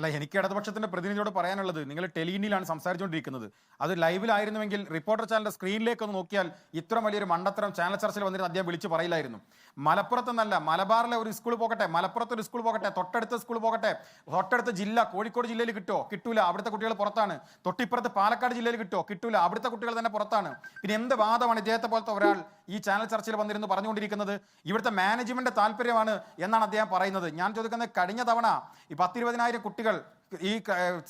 അല്ല എനിക്ക് ഇടതുപക്ഷത്തിന്റെ പ്രതിനിധിയോട് പറയാനുള്ളത് നിങ്ങൾ ടെലിനിലാണ് സംസാരിച്ചുകൊണ്ടിരിക്കുന്നത്. അത് ലൈവിലായിരുന്നുവെങ്കിൽ റിപ്പോർട്ടർ ചാനലിന്റെ സ്ക്രീനിലേക്ക് ഒന്ന് നോക്കിയാൽ ഇത്ര വലിയൊരു മണ്ടത്തരം ചാനൽ ചർച്ചയിൽ വന്നിരുന്ന അദ്ദേഹം വിളിച്ചു പറയില്ലായിരുന്നു. മലപ്പുറത്ത് നല്ല മലബാറിലെ ഒരു സ്കൂൾ പോകട്ടെ മലപ്പുറത്ത് ഒരു സ്കൂൾ പോകട്ടെ തൊട്ടടുത്ത സ്കൂൾ പോകട്ടെ തൊട്ടടുത്ത ജില്ല കോഴിക്കോട് ജില്ലയിൽ കിട്ടുമോ കിട്ടൂല അവിടുത്തെ കുട്ടികൾ പുറത്താണ്. തൊട്ടിപ്പുറത്ത് പാലക്കാട് ജില്ലയിൽ കിട്ടുമോ കിട്ടൂല അവിടുത്തെ കുട്ടികൾ തന്നെ പുറത്താണ്. പിന്നെ എന്ത് വാദമാണ് ഇദ്ദേഹത്തെ പോലത്തെ ഒരാൾ ഈ ചാനൽ ചർച്ചയിൽ വന്നിരുന്നു പറഞ്ഞുകൊണ്ടിരിക്കുന്നത്? ഇവിടുത്തെ മാനേജ്മെന്റ് താല്പര്യമാണ് എന്നാണ് അദ്ദേഹം പറയുന്നത്. ഞാൻ ചോദിക്കുന്നത് കഴിഞ്ഞ തവണ ഈ പത്തിരുപതിനായിരം കുട്ടികൾ musical. ഈ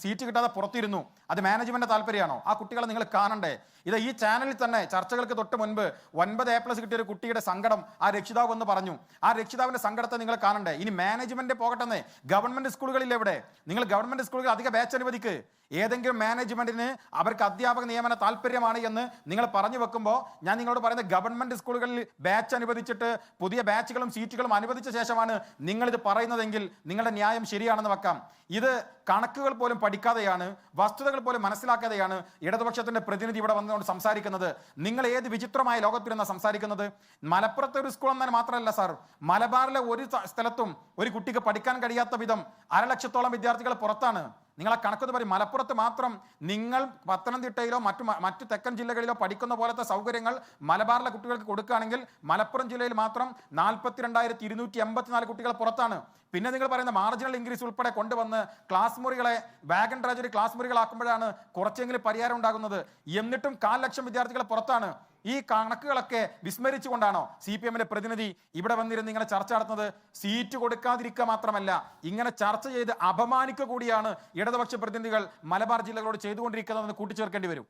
സീറ്റ് കിട്ടാതെ പുറത്തിരുന്നു. അത് മാനേജ്മെന്റ് താല്പര്യമാണോ? ആ കുട്ടികളെ നിങ്ങൾ കാണണ്ടേ? ഇത് ഈ ചാനലിൽ തന്നെ ചർച്ചകൾക്ക് തൊട്ട് മുൻപ് ഒൻപത് എ പ്ലസ് കിട്ടിയ ഒരു കുട്ടിയുടെ സങ്കടം ആ രക്ഷിതാവ് എന്ന് പറഞ്ഞു. ആ രക്ഷിതാവിന്റെ സങ്കടത്തെ നിങ്ങൾ കാണണ്ടേ? ഇനി മാനേജ്മെന്റ് പോകട്ടെന്നേ. ഗവൺമെന്റ് സ്കൂളുകളിൽ എവിടെ? നിങ്ങൾ ഗവൺമെന്റ് സ്കൂളുകൾ അധിക ബാച്ച് അനുവദിക്ക്. ഏതെങ്കിലും മാനേജ്മെന്റിന് അവർക്ക് അധ്യാപക നിയമന താല്പര്യമാണ് എന്ന് നിങ്ങൾ പറഞ്ഞു വെക്കുമ്പോൾ ഞാൻ നിങ്ങളോട് പറയുന്നത് ഗവൺമെന്റ് സ്കൂളുകളിൽ ബാച്ച് അനുവദിച്ചിട്ട് പുതിയ ബാച്ചുകളും സീറ്റുകളും അനുവദിച്ച ശേഷമാണ് നിങ്ങൾ ഇത് പറയുന്നതെങ്കിൽ നിങ്ങളുടെ ന്യായം ശരിയാണെന്ന് വെക്കാം. ഇത് കണക്കുകൾ പോലും പഠിക്കാതെയാണ് വസ്തുതകൾ പോലും മനസ്സിലാക്കാതെയാണ് ഇടതുപക്ഷത്തിന്റെ പ്രതിനിധി ഇവിടെ വന്നുകൊണ്ട് സംസാരിക്കുന്നത്. നിങ്ങൾ ഏത് വിചിത്രമായ ലോകത്തിരുന്ന സംസാരിക്കുന്നത്? മലപ്പുറത്തെ ഒരു സ്കൂൾ എന്നാൽ മാത്രമല്ല സാർ മലബാറിലെ ഒരു സ്ഥലത്തും ഒരു കുട്ടിക്ക് പഠിക്കാൻ കഴിയാത്ത വിധം അരലക്ഷത്തോളം വിദ്യാർത്ഥികൾ പുറത്താണ്. നിങ്ങൾ ആ പറയും മലപ്പുറത്ത് മാത്രം നിങ്ങൾ പത്തനംതിട്ടയിലോ മറ്റു മറ്റു തെക്കൻ ജില്ലകളിലോ പഠിക്കുന്ന പോലത്തെ സൗകര്യങ്ങൾ മലബാറിലെ കുട്ടികൾക്ക് കൊടുക്കുകയാണെങ്കിൽ മലപ്പുറം ജില്ലയിൽ മാത്രം നാൽപ്പത്തി രണ്ടായിരത്തി ഇരുന്നൂറ്റി എൺപത്തിനാല് കുട്ടികൾ പുറത്താണ്. പിന്നെ നിങ്ങൾ പറയുന്ന മാർജിനൽ ഇൻക്രീസ് ഉൾപ്പെടെ കൊണ്ടുവന്ന് ക്ലാസ് മുറികളെ വാഗൺ ട്രാജഡി ക്ലാസ് മുറികളാക്കുമ്പോഴാണ് കുറച്ചെങ്കിലും പരിഹാരം ഉണ്ടാകുന്നത്. എന്നിട്ടും കാൽ ലക്ഷം വിദ്യാർത്ഥികൾ പുറത്താണ്. ഈ കണക്കുകളൊക്കെ വിസ്മരിച്ചുകൊണ്ടാണോ സി പി എമ്മിലെ പ്രതിനിധി ഇവിടെ വന്നിരുന്ന് ഇങ്ങനെ ചർച്ച നടത്തുന്നത്? സീറ്റ് കൊടുക്കാതിരിക്കുക മാത്രമല്ല ഇങ്ങനെ ചർച്ച ചെയ്ത് അപമാനിക്കുക കൂടിയാണ് ഇടതുപക്ഷ പ്രതിനിധികൾ മലബാർ ജില്ലകളോട് ചെയ്തുകൊണ്ടിരിക്കുന്നതെന്ന് കൂട്ടിച്ചേർക്കേണ്ടി വരും.